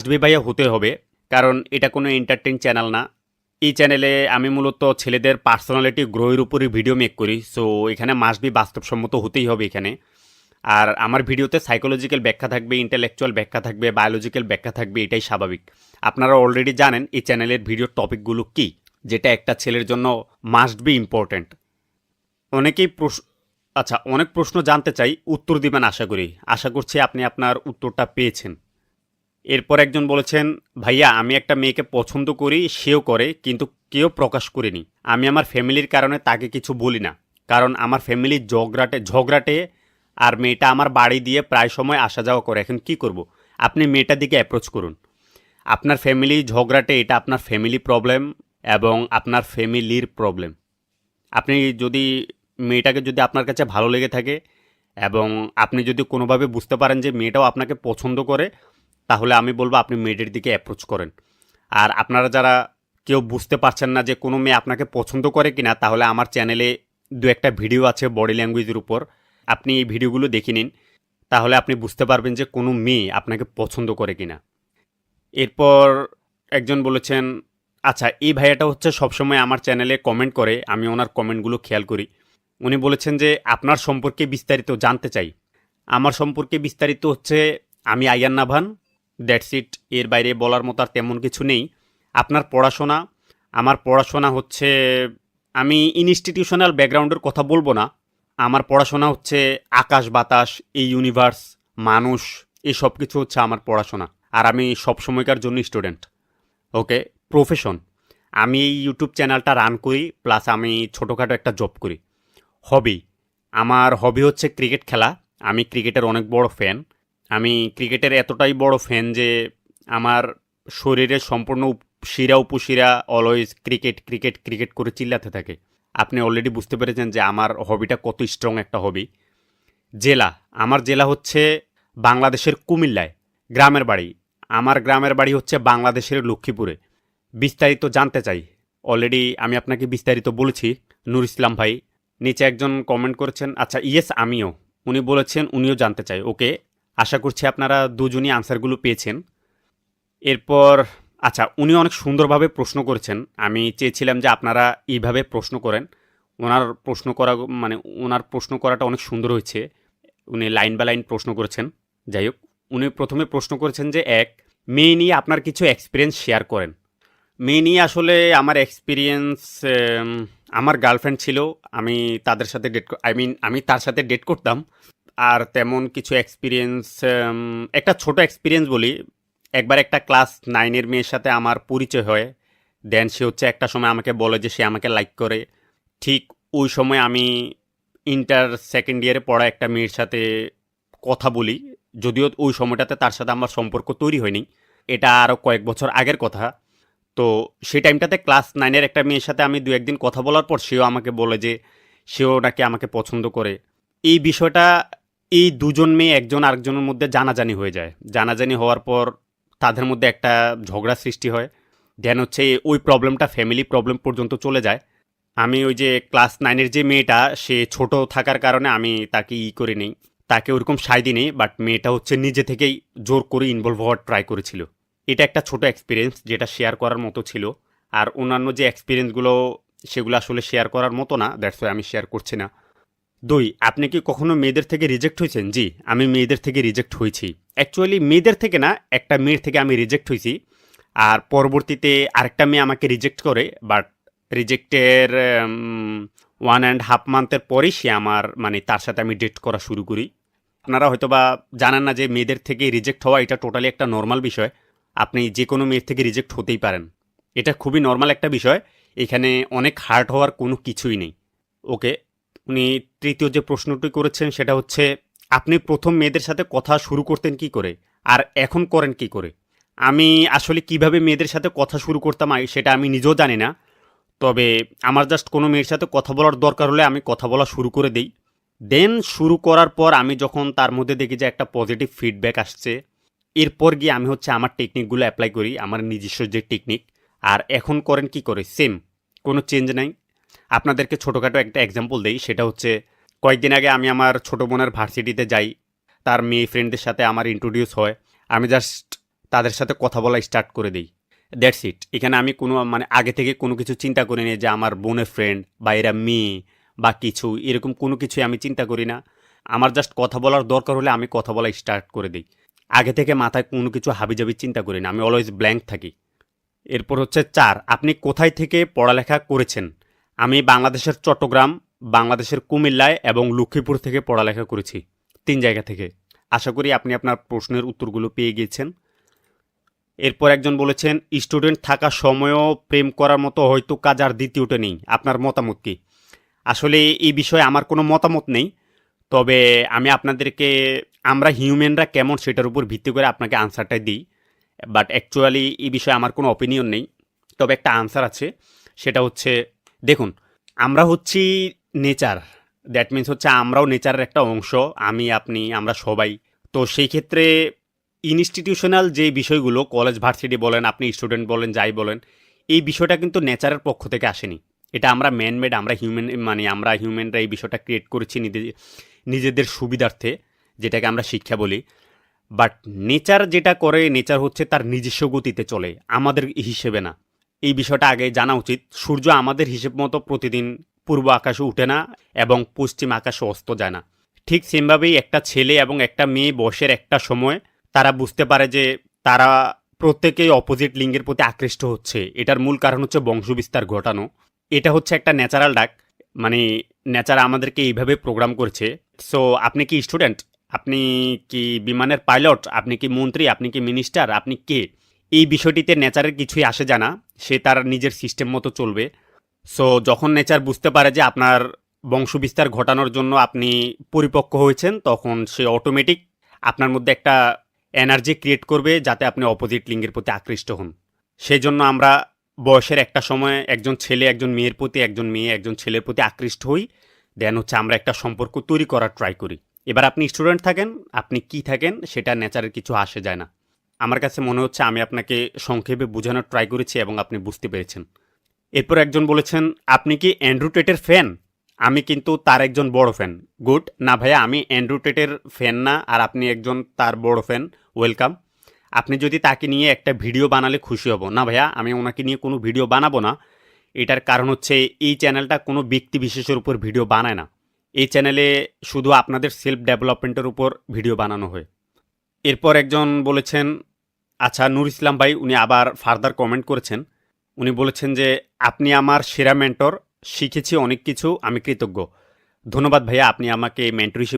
আসবে ভাইয়া হতে হবে, কারণ এটা কোনো এন্টারটেন চ্যানেল না। এই চ্যানেলে আমি মূলত ছেলেদের পার্সোনালিটি গ্রোয়ের উপরে ভিডিও মেক করি সো এখানে মাস্ট বি বাস্তবসম্মত হতেই হবে এখানে। আর আমার ভিডিওতে সাইকোলজিক্যাল ব্যাখ্যা থাকবে ইন্টেলেকচুয়াল ব্যাখ্যা থাকবে বায়োলজিক্যাল ব্যাখ্যা থাকবে, এটাই স্বাভাবিক। আপনারা অলরেডি জানেন এই চ্যানেলের ভিডিওর টপিকগুলো কী, যেটা একটা ছেলের জন্য মাস্ট বি ইম্পর্ট্যান্ট অনেকেই প্রশ্ন আচ্ছা অনেক প্রশ্ন জানতে চাই, উত্তর দিবেন আশা করি। আশা করছি আপনি আপনার উত্তরটা পেয়েছেন। এরপর একজন বলেছেন, ভাইয়া, আমি একটা মেয়েকে পছন্দ করি, সেও করে, কিন্তু কেউ প্রকাশ করিনি। আমি আমার ফ্যামিলির কারণে তাকে কিছু বলি না। কারণ আমার ফ্যামিলির ঝগড়াটে ঝগড়াটে, আর মেয়েটা আমার বাড়ি দিয়ে প্রায় সময় আসা যাওয়া করে। এখন কি করব? আপনি মেয়েটার দিকে অ্যাপ্রোচ করুন। আপনার ফ্যামিলি ঝগড়াটে, এটা আপনার ফ্যামিলি প্রবলেম এবং আপনার ফ্যামিলির প্রবলেম আপনি যদি, মেয়েটাকে যদি আপনার কাছে ভালো লেগে থাকে এবং আপনি যদি কোনোভাবে বুঝতে পারেন যে মেয়েটাও আপনাকে পছন্দ করে তাহলে আমি বলব আপনি মেয়েটির দিকে অ্যাপ্রোচ করেন। আর আপনারা যারা কেউ বুঝতে পারছেন না যে কোনো মেয়ে আপনাকে পছন্দ করে কিনা, তাহলে আমার চ্যানেলে দু একটা ভিডিও আছে বডি ল্যাঙ্গুয়েজের উপর। আপনি এই ভিডিওগুলো দেখে নিন, তাহলে আপনি বুঝতে পারবেন যে কোনো মেয়ে আপনাকে পছন্দ করে কিনা। এরপর একজন বলেছেন আচ্ছা এই ভাইয়াটা হচ্ছে সবসময় আমার চ্যানেলে কমেন্ট করে, আমি ওনার কমেন্টগুলো খেয়াল করি। উনি বলেছেন যে, আপনার সম্পর্কে বিস্তারিত জানতে চাই। আমার সম্পর্কে বিস্তারিত হচ্ছে, আমি আয়ান নাভান দ্যাটস ইট এর বাইরে বলার মতো আর তেমন কিছু নেই। আপনার পড়াশোনা, আমার পড়াশোনা হচ্ছে, আমি ইনস্টিটিউশনাল ব্যাকগ্রাউন্ডের কথা বলব না। আমার পড়াশোনা হচ্ছে আকাশ, বাতাস, এই ইউনিভার্স মানুষ, এই সব কিছু হচ্ছে আমার পড়াশোনা। আর আমি সব সময়কার জন্য স্টুডেন্ট ওকে প্রফেশন আমি এই ইউটিউব চ্যানেলটা রান করি প্লাস আমি ছোটোখাটো একটা জব করি। হবি আমার হবি হচ্ছে ক্রিকেট খেলা। আমি ক্রিকেটের অনেক বড় ফ্যান আমি ক্রিকেটের এতটাই বড় ফ্যান যে আমার শরীরের সম্পূর্ণ শিরা উপশিরা অলওয়েজ ক্রিকেট ক্রিকেট ক্রিকেট করে চিল্লাতে থাকে। আপনি অলরেডি বুঝতে পেরেছেন যে আমার হবিটা কত স্ট্রং একটা হবি জেলা, আমার জেলা হচ্ছে বাংলাদেশের কুমিল্লায়, গ্রামের বাড়ি। আমার গ্রামের বাড়ি হচ্ছে বাংলাদেশের লক্ষ্মীপুরে। বিস্তারিত জানতে চাই। অলরেডি আমি আপনাকে বিস্তারিত বলেছি, নুর ইসলাম ভাই। নিচে একজন কমেন্ট করেছেন আচ্ছা ইয়েস আমিও। উনি বলেছেন, উনিও জানতে চাই ওকে আশা করছি আপনারা দুজনই আনসারগুলো পেয়েছেন। এরপর আচ্ছা উনি অনেক সুন্দরভাবে প্রশ্ন করেছেন। আমি চেয়েছিলাম যে আপনারা এইভাবে প্রশ্ন করেন। ওনার প্রশ্ন করা মানে ওনার প্রশ্ন করাটা অনেক সুন্দর হয়েছে। উনি লাইন বাই লাইন প্রশ্ন করেছেন। যাই হোক, উনি প্রথমে প্রশ্ন করেছেন যে, এক, মেয়ে নিয়ে আপনার কিছু এক্সপিরিয়েন্স শেয়ার করেন। মেয়ে নিয়ে আসলে আমার এক্সপিরিয়েন্স আমার গার্লফ্রেন্ড ছিল। আমি তাদের সাথে ডেট আই মিন আমি তার সাথে ডেট করতাম। আর তেমন কিছু এক্সপিরিয়েন্স একটা ছোট এক্সপিরিয়েন্স বলি। একবার একটা ক্লাস নাইনের মেয়ের সাথে আমার পরিচয় হয়। দেন সে হচ্ছে একটা সময় আমাকে বলে যে সে আমাকে লাইক করে। ঠিক ওই সময় আমি ইন্টার সেকেন্ড ইয়ারে পড়া একটা মেয়ের সাথে কথা বলি। যদিও ওই সময়টাতে তার সাথে আমার সম্পর্ক তৈরি হয়নি। এটা আরও কয়েক বছর আগের কথা। তো সেই টাইমটাতে ক্লাস নাইনের একটা মেয়ের সাথে আমি দু একদিন কথা বলার পর সেও আমাকে বলে যে সেও নাকি আমাকে পছন্দ করে। এই বিষয়টা এই দুজন মেয়ে একজন আরেকজনের মধ্যে জানাজানি হয়ে যায়। জানাজানি হওয়ার পর তাদের মধ্যে একটা ঝগড়া সৃষ্টি হয়। দেন হচ্ছে ওই প্রবলেমটা ফ্যামিলি প্রবলেম পর্যন্ত চলে যায়। আমি ওই যে ক্লাস নাইনের যে মেয়েটা, সে ছোট থাকার কারণে আমি তাকে ই করে নেই। তাকে ওরকম সাই দিই বাট মেয়েটা হচ্ছে নিজে থেকেই জোর করে ইনভলভ হওয়ার ট্রাই করেছিল। এটা একটা ছোট এক্সপিরিয়েন্স যেটা শেয়ার করার মতো ছিল। আর অন্যান্য যে এক্সপিরিয়েন্সগুলো সেগুলো আসলে শেয়ার করার মতো না দ্যাটস আমি শেয়ার করছি না। দুই, আপনি কি কখনো মেয়েদের থেকে রিজেক্ট হয়েছেন? জি, আমি মেয়েদের থেকে রিজেক্ট হয়েছি। অ্যাকচুয়ালি মেয়েদের থেকে না, একটা মেয়ের থেকে আমি রিজেক্ট হয়েছি। আর পরবর্তীতে আরেকটা মেয়ে আমাকে রিজেক্ট করে বাট রিজেক্টের ওয়ান অ্যান্ড হাফ মান্থের পরেই সে আমার মানে তার সাথে আমি ডেট করা শুরু করি। আপনারা হয়তো বা জানেন না যে মেয়েদের থেকে রিজেক্ট হওয়া এটা টোটালি একটা নর্মাল বিষয়। আপনি যে কোনো মেয়ের থেকে রিজেক্ট হতেই পারেন। এটা খুবই নর্মাল একটা বিষয়। এখানে অনেক হার্ট হওয়ার কোনো কিছুই নেই। ওকে উনি তৃতীয় যে প্রশ্নটি করেছেন সেটা হচ্ছে, আপনি প্রথম মেয়েদের সাথে কথা শুরু করতেন কি করে? আর এখন করেন কি করে? আমি আসলে কীভাবে মেয়েদের সাথে কথা শুরু করতাম সেটা আমি নিজেও জানি না। তবে আমার জাস্ট কোনো মেয়ের সাথে কথা বলার দরকার হলে আমি কথা বলা শুরু করে দিই। দেন শুরু করার পর আমি যখন তার মধ্যে দেখি যে একটা পজিটিভ ফিডব্যাক আসছে, এরপর গিয়ে আমি হচ্ছে আমার টেকনিকগুলো অ্যাপ্লাই করি, আমার নিজস্ব যে টেকনিক আর এখন করেন কি করে? সেম কোনো চেঞ্জ নাই। আপনাদেরকে ছোটোখাটো একটা এক্সাম্পল দেই, সেটা হচ্ছে কয়েকদিন আগে আমি আমার ছোটো বোনের ভার্সিটিতে যাই, তার মেয়ে ফ্রেন্ডদের সাথে আমার ইন্ট্রোডিউস হয়, আমি জাস্ট তাদের সাথে কথা বলা স্টার্ট করে দিই। দ্যাটস ইট এখানে আমি কোনো মানে আগে থেকে কোনো কিছু চিন্তা করি না যে আমার বোনের ফ্রেন্ড বা এরা মেয়ে বা কিছু, এরকম কোনো কিছুই আমি চিন্তা করি না। আমার জাস্ট কথা বলার দরকার হলে আমি কথা বলা স্টার্ট করে দিই। আগে থেকে মাথায় কোনো কিছু হাবিজাবি চিন্তা করি না, আমি অলওয়েজ ব্ল্যাঙ্ক থাকি। এরপর হচ্ছে চার, আপনি কোথায় থেকে পড়ালেখা করেছেন? আমি বাংলাদেশের চট্টগ্রাম, বাংলাদেশের কুমিল্লায় এবং লক্ষ্মীপুর থেকে পড়ালেখা করেছি, তিন জায়গা থেকে। আশা করি আপনি আপনার প্রশ্নের উত্তরগুলো পেয়ে গিয়েছেন। এরপর একজন বলেছেন, স্টুডেন্ট থাকা সময়ও প্রেম করার মতো হয়তো কাজ আর দ্বিতীয়টা নেই। আপনার মতামত কি? আসলে এই বিষয়ে আমার কোনো মতামত নেই, তবে আমি আপনাদেরকে, আমরা হিউম্যানরা কেমন সেটার উপর ভিত্তি করে আপনাকে আনসারটা দিই। বাট অ্যাকচুয়ালি এই বিষয়ে আমার কোনো অপিনিয়ন নেই। তবে একটা আনসার আছে, সেটা হচ্ছে দেখুন, আমরা হচ্ছি নেচার। দ্যাট মিন্স হচ্ছে আমরাও নেচারের একটা অংশ, আমি, আপনি, আমরা সবাই। তো সেই ক্ষেত্রে ইনস্টিটিউশনাল যে বিষয়গুলো কলেজ ভার্সিটি বলেন, আপনি স্টুডেন্ট বলেন, যাই বলেন, এই বিষয়টা কিন্তু নেচারের পক্ষ থেকে আসেনি। এটা আমরা ম্যানমেড আমরা হিউম্যান মানে আমরা হিউম্যানরা এই বিষয়টা ক্রিয়েট করেছি নিজে, নিজেদের সুবিধার্থে, যেটাকে আমরা শিক্ষা বলি। বাট নেচার যেটা করে নেচার হচ্ছে তার নিজস্ব গতিতে চলে, আমাদের হিসেবে না। এই বিষয়টা আগে জানা উচিত। সূর্য আমাদের হিসেব মতো প্রতিদিন পূর্ব আকাশে উঠে না এবং পশ্চিম আকাশে অস্ত যায় না। ঠিক সেমভাবেই একটা ছেলে এবং একটা মেয়ে বয়সের একটা সময় তারা বুঝতে পারে যে তারা প্রত্যেকেই অপোজিট লিঙ্গের প্রতি আকৃষ্ট হচ্ছে। এটার মূল কারণ হচ্ছে বংশবিস্তার ঘটানো। এটা হচ্ছে একটা ন্যাচারাল ডাক। মানে নেচার আমাদেরকে এইভাবে প্রোগ্রাম করেছে। সো আপনি কি স্টুডেন্ট আপনি কি বিমানের পাইলট আপনি কি মন্ত্রী? আপনি কি মিনিস্টার আপনি কে? এই বিষয়টিতে নেচারের কিছুই আসে জানা সে তার নিজের সিস্টেম মতো চলবে। সো, যখন নেচার বুঝতে পারে যে আপনার বংশবিস্তার ঘটানোর জন্য আপনি পরিপক্ক হয়েছেন, তখন সে অটোমেটিক আপনার মধ্যে একটা এনার্জি ক্রিয়েট করবে যাতে আপনি অপোজিট লিঙ্গের প্রতি আকৃষ্ট হন। সেই জন্য আমরা বয়সের একটা সময় একজন ছেলে, একজন মেয়ের প্রতি, একজন মেয়ে, একজন ছেলের প্রতি আকৃষ্ট হই। দেন হচ্ছে আমরা একটা সম্পর্ক তৈরি করার ট্রাই করি। এবার আপনি স্টুডেন্ট থাকেন, আপনি কি থাকেন, সেটা নেচারের কিছু আসে যায় না। আমার কাছে মনে হচ্ছে আমি আপনাকে সংক্ষেপে বোঝানোর ট্রাই করেছি এবং আপনি বুঝতে পেরেছেন। এরপর একজন বলেছেন, আপনি কি অ্যান্ড্রু টেটের ফ্যান আমি কিন্তু তার একজন বড় ফ্যান গুড না ভাইয়া, আমি অ্যান্ড্রু টেটের ফ্যান না, আর আপনি একজন তার বড় ফ্যান ওয়েলকাম আপনি যদি তাকে নিয়ে একটা ভিডিও বানালে খুশি হব। না ভাইয়া, আমি ওনাকে নিয়ে কোনো ভিডিও বানাবো না। এটার কারণ হচ্ছে, এই চ্যানেলটা কোনো ব্যক্তি বিশেষের উপর ভিডিও বানায় না। এই চ্যানেলে শুধু আপনাদের সেলফ ডেভেলপমেন্টের উপর ভিডিও বানানো হয়। এরপর একজন বলেছেন আচ্ছা নূর ইসলাম ভাই, উনি আবার ফার্দার কমেন্ট করেছেন। উনি বলেছেন যে, আপনি আমার সেরা মেন্টর শিখেছি অনেক কিছু, আমি কৃতজ্ঞ। ধন্যবাদ ভাইয়া, আপনি আমাকে মেন্টর হিসেবে